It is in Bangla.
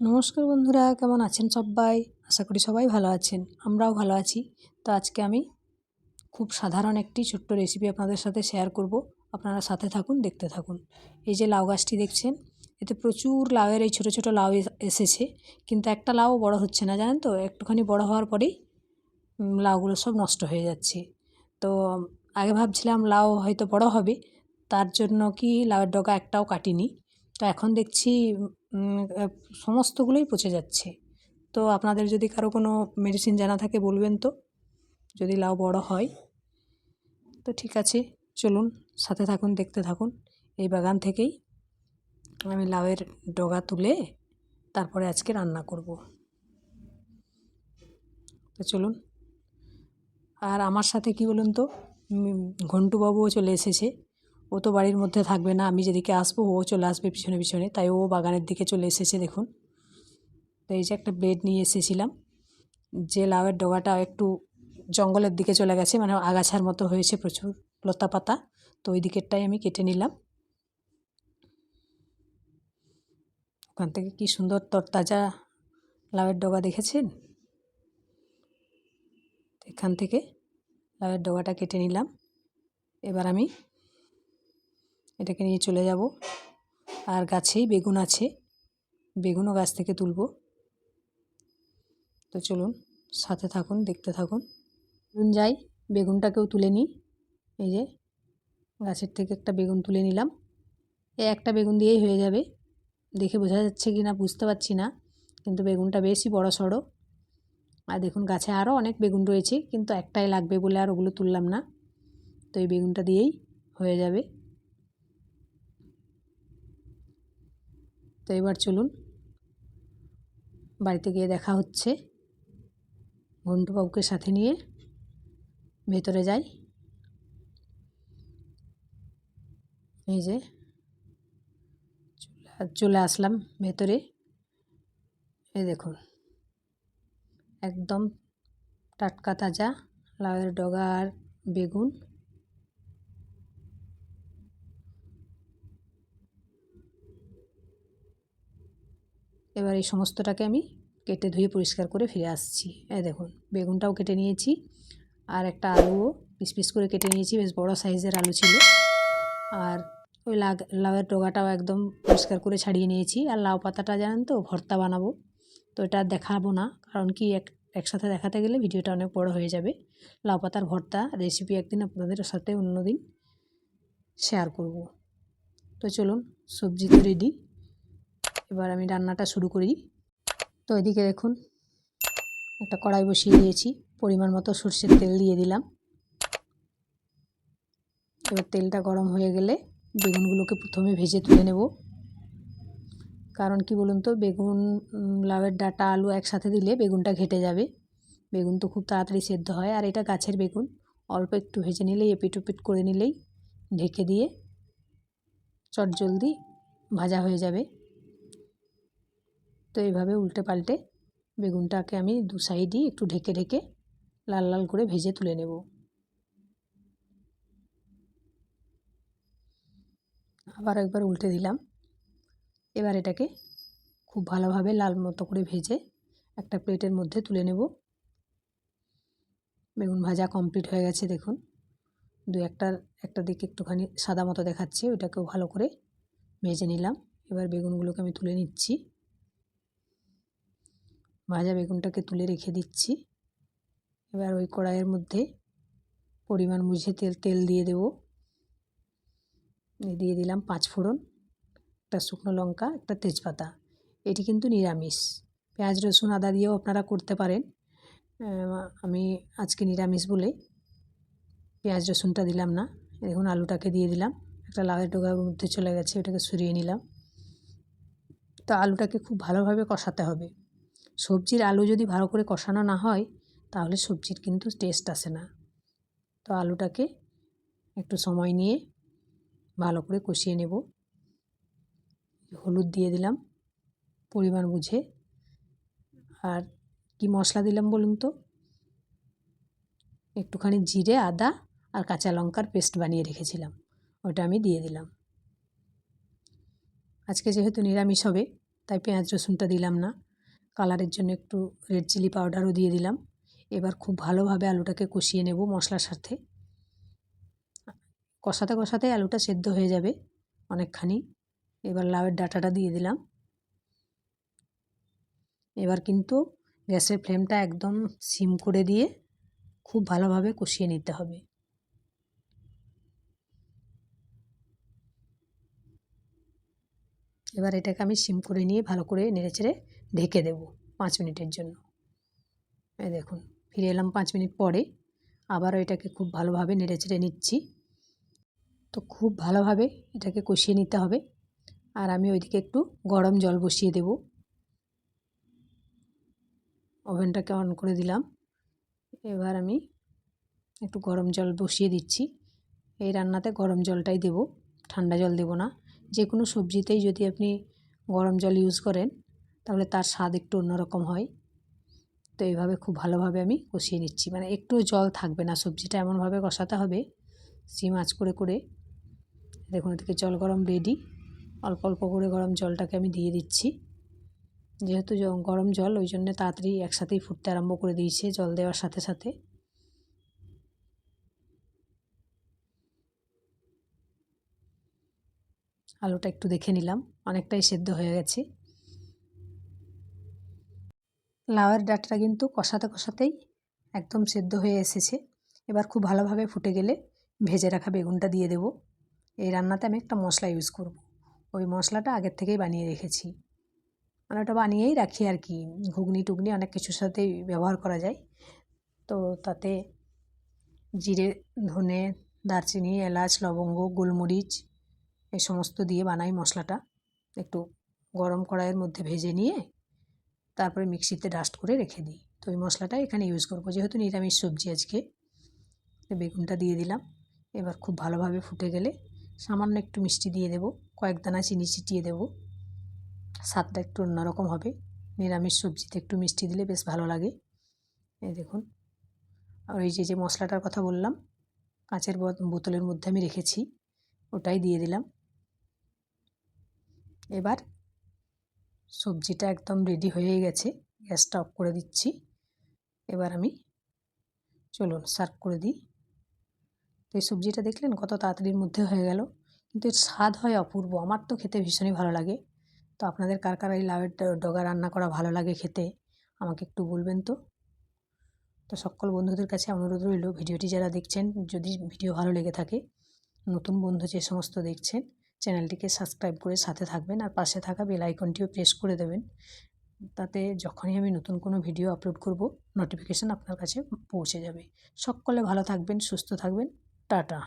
নমস্কার বন্ধুরা, কেমন আছেন সবাই? আশা করি সবাই ভালো আছেন, আমরাও ভালো আছি। তো আজকে আমি খুব সাধারণ একটি ছোট্ট রেসিপি আপনাদের সাথে শেয়ার করব। আপনারা সাথে থাকুন, দেখতে থাকুন। এই যে লাউ গাছটি দেখছেন, এতে প্রচুর লাউয়ের এই ছোটো ছোটো লাউ এসেছে। কিন্তু একটা লাউ বড় হচ্ছে না, জানেন তো? একটুখানি বড় হওয়ার পরেই লাউগুলো সব নষ্ট হয়ে যাচ্ছে। তো, আগে ভাবছিলাম লাউ হয়তো বড় হবে, তার জন্য কি লাউয়ের ডগা একটাও কাটিনি। তো এখন দেখছি সমস্তগুলোই পচে যাচ্ছে। তো আপনাদের যদি কারও কোনো মেডিসিন জানা থাকে বলবেন তো? যদি লাউ বড় হয়। তো ঠিক আছে, চলুন সাথে থাকুন, দেখতে থাকুন। এই বাগান থেকেই আমি লাউয়ের ডগা তুলে তারপরে আজকে রান্না করব। তো চলুন। আর আমার সাথে কি বলুন তো? ঘন্টুবাবুও চলে এসেছে। ও তো বাড়ির মধ্যে থাকবে না, আমি যেদিকে আসব ও চলে আসবে পিছনে পিছনে, তাই ও বাগানের দিকে চলে এসেছে, দেখুন। তো এই যে একটা বেড নিয়ে এসেছিলাম, যে লাউয়ের ডগাটা একটু জঙ্গলের দিকে চলে গেছে মানে আগাছার মতো হয়েছে প্রচুর লতা পাতা, তো ওই দিকেরটাই আমি কেটে নিলাম। ওখান থেকে কি সুন্দর তরতাজা লাউয়ের ডগা দেখেছেন? এখান থেকে লাউয়ের ডগাটা কেটে নিলাম। এবার আমি এটাকে নিয়ে চলে যাব। আর গাছেই বেগুন আছে। বেগুনও গাছ থেকে তুলব। তো চলুন, সাথে থাকুন, দেখতে থাকুন। বেগুন যাই, বেগুনটাকেও তুলে নিই। এই যে, গাছের থেকে একটা বেগুন তুলে নিলাম। এ একটা বেগুন দিয়েই হয়ে যাবে। দেখে বোঝা যাচ্ছে কি না, বুঝতে পারছি না। কিন্তু বেগুনটা বেশি বড় সড়ো। আর দেখুন, গাছে আরও অনেক বেগুন রয়েছে, কিন্তু একটাই লাগবে বলে আর ওগুলো তুললাম না। তো এই বেগুনটা দিয়েই হয়ে যাবে। তো এবার চলুন বাড়িতে গিয়ে দেখা হচ্ছে। ঘন্টুবাবুকে সাথে নিয়ে ভেতরে যাই। এই যে চলে আসলাম ভেতরে। এই দেখুন, একদম টাটকা তাজা লাউয়ের ডগা আর বেগুন। এবার এই সমস্তটাকে আমি কেটে ধুয়ে পরিষ্কার করে ফিরে আসছি। এই দেখুন, বেগুনটাও কেটে নিয়েছি আর একটা আলুও পিস পিস করে কেটে নিয়েছি, বেশ বড় সাইজের আলু ছিল। আর ওই লাগ লাউয়ের ডগাটাও একদম পরিষ্কার করে ছাড়িয়ে নিয়েছি। আর লাউ পাতাটা জানেন তো, ভর্তা বানাবো। তো এটা দেখাবো না, কারণ কি এক, একসাথে দেখাতে গেলে ভিডিওটা অনেক বড় হয়ে যাবে। লাউ পাতার ভর্তা রেসিপি একদিন আপনাদের সাথে অন্যদিন শেয়ার করব। তো চলুন, সবজি তো রেডি এবার আমি রান্নাটা শুরু করি। তো এদিকে দেখুন, একটা কড়াই বসিয়ে দিয়েছি। পরিমাণ মতো সর্ষের তেল দিয়ে দিলাম। এবার তেলটা গরম হয়ে গেলে বেগুনগুলোকে প্রথমে ভেজে তুলে নেব। কারণ কি বলুন তো, বেগুন লাউয়ের ডাটা, আলু একসাথে দিলে বেগুনটা ঘেটে যাবে। বেগুন তো খুব তাড়াতাড়ি সেদ্ধ হয়। আর এটা গাছের বেগুন। অল্প একটু ভেজে নিলেই, এপিট ওপিট করে নিলেই ঢেকে দিয়ে চটজলদি ভাজা হয়ে যাবে। তো এইভাবে উল্টে পাল্টে বেগুনটাকে আমি দু সাইডই একটু ঢেকে ঢেকে লাল লাল করে ভেজে তুলে নেব। আবার একবার উল্টে দিলাম। এবার এটাকে খুব ভালোভাবে লাল মতো করে ভেজে একটা প্লেটের মধ্যে তুলে নেব। বেগুন ভাজা কমপ্লিট হয়ে গেছে, দেখুন। দু একটার একটা দিকে একটুখানি সাদা মতো দেখাচ্ছে ওইটাকেও ভালো করে ভেজে নিলাম। এবার বেগুনগুলোকে আমি তুলে নিচ্ছি। ভাজা বেগুনটাকে তুলে রেখে দিচ্ছি। এবার ওই কড়াইয়ের মধ্যে পরিমাণ বুঝে তেল তেল দিয়ে দেব। দিয়ে দিলাম পাঁচ ফোড়ন, একটা শুকনো লঙ্কা, একটা তেজপাতা। এটি কিন্তু নিরামিষ। পেঁয়াজ, রসুন, আদা দিয়েও আপনারা করতে পারেন। আমি আজকে নিরামিষ বলে পেঁয়াজ, রসুনটা দিলাম না। দেখুন আলুটাকে দিয়ে দিলাম। একটা লাউয়ের ডোগার মধ্যে চলে গেছে ওটাকে সরিয়ে নিলাম। তো আলুটাকে খুব ভালোভাবে কষাতে হবে। সবজির আলু যদি ভালো করে কষানো না হয়, তাহলে সবজির কিন্তু টেস্ট আসে না। তো আলুটাকে একটু সময় নিয়ে ভালো করে কষিয়ে নেব। হলুদ দিয়ে দিলাম পরিমাণ বুঝে। আর কি মশলা দিলাম বলুন তো? একটুখানি জিরে, আদা আর কাঁচা লঙ্কার পেস্ট বানিয়ে রেখেছিলাম, ওটা আমি দিয়ে দিলাম। আজকে যেহেতু নিরামিষ হবে, তাই পেঁয়াজ রসুনটা দিলাম না। কালারের জন্য একটু রেড চিলি পাউডারও দিয়ে দিলাম। এবার খুব ভালোভাবে আলুটাকে কষিয়ে নেব মশলার সাথে। কষাতে কষাতে আলুটা সেদ্ধ হয়ে যাবে অনেকখানি। এবার লাউয়ের ডাঁটাটা দিয়ে দিলাম। এবার কিন্তু গ্যাসের ফ্লেমটা একদম সিম করে দিয়ে খুব ভালোভাবে কষিয়ে নিতে হবে। এবার এটাকে আমি সিম করে নিয়ে ভালো করে নেড়েচেড়ে ঢেকে দেব পাঁচ মিনিটের জন্য। এই দেখুন, ফিরে এলাম পাঁচ মিনিট পরে। আবারও এটাকে খুব ভালোভাবে নেড়ে চেড়ে নিচ্ছি। তো খুব ভালোভাবে এটাকে কষিয়ে নিতে হবে। আর আমি ওইদিকে একটু গরম জল বসিয়ে দেব। ওভেনটাকে অন করে দিলাম। এবার আমি একটু গরম জল বসিয়ে দিচ্ছি। এই রান্নাতে গরম জলটাই দেব, ঠান্ডা জল দেব না। যে কোনো সবজিতেই যদি আপনি গরম জল ইউজ করেন তাহলে তার স্বাদ একটু অন্যরকম হয়। তো এইভাবে খুব ভালোভাবে আমি কষিয়ে নিচ্ছি। মানে একটু জল থাকবে না, সবজিটা এমনভাবে কষাতে হবে, সিম আঁচ করে করে। দেখুন, এদিকে জল গরম রেডি অল্প অল্প করে গরম জলটাকে আমি দিয়ে দিচ্ছি। যেহেতু গরম জল, ওই জন্য তাড়াতাড়ি একসাথেই ফুটতে আরম্ভ করে দিয়েছে জল দেওয়ার সাথে সাথে। আলুটা একটু দেখে নিলাম, অনেকটাই সেদ্ধ হয়ে গেছে। লাউয়ের ডাঁটাটা কিন্তু কষাতে কষাতেই একদম সেদ্ধ হয়ে এসেছে। এবার খুব ভালোভাবে ফুটে গেলে ভেজে রাখা বেগুনটা দিয়ে দেব। এই রান্নাতে আমি একটা মশলা ইউজ করব। ওই মশলাটা আগের থেকেই বানিয়ে রেখেছি। মানে ওটা বানিয়েই রাখি আর কি। ঘুগনি টুগনি অনেক কিছুর সাথেই ব্যবহার করা যায়। তো তাতে জিরে, ধনে, দারচিনি, এলাচ, লবঙ্গ, গোলমরিচ এই সমস্ত দিয়ে বানাই মশলাটা। একটু গরম কড়াইয়ের মধ্যে ভেজে নিয়ে তারপরে মিক্সিতে ডাস্ট করে রেখে দিই। তো ওই মশলাটা এখানে ইউজ করব। যেহেতু নিরামিষ সবজি আজকে বেগুনটা দিয়ে দিলাম। এবার খুব ভালোভাবে ফুটে গেলে সামান্য একটু মিষ্টি দিয়ে দেবো, কয়েক দানা চিনি ছিটিয়ে দেবো। স্বাদটা একটু অন্যরকম হবে। নিরামিষ সবজিতে একটু মিষ্টি দিলে বেশ ভালো লাগে। এই দেখুন। আর ওই যে যে মশলাটার কথা বললাম, কাঁচের বোতলের মধ্যে আমি রেখেছি, ওটাই দিয়ে দিলাম। এবার সবজিটা একদম রেডি হয়ে গেছে। গ্যাসটা অফ করে দিচ্ছি। এবার আমি চলুন সার্ভ করে দিই। তো এই সবজিটা দেখলেন কত তাড়াতাড়ির মধ্যে হয়ে গেল। কিন্তু এর স্বাদ হয় অপূর্ব। আমার তো খেতে ভীষণই ভালো লাগে। তো আপনাদের কার কার এই লাউয়ের ডগা রান্না করা ভালো লাগে খেতে, আমাকে একটু বলবেন তো? তো সকল বন্ধুদের কাছে অনুরোধ রইল, ভিডিওটি যারা দেখছেন, যদি ভিডিও ভালো লেগে থাকে, নতুন বন্ধু যে সমস্ত দেখছেন চ্যানেলটিকে সাবস্ক্রাইব করে সাথে থাকবেন আর পাশে থাকা বেল আইকনটিও প্রেস করে দেবেন। তাতে যখনই আমি নতুন কোনো ভিডিও আপলোড করব নোটিফিকেশান আপনার কাছে পৌঁছে যাবে। সকলে ভালো থাকবেন, সুস্থ থাকবেন। টাটা।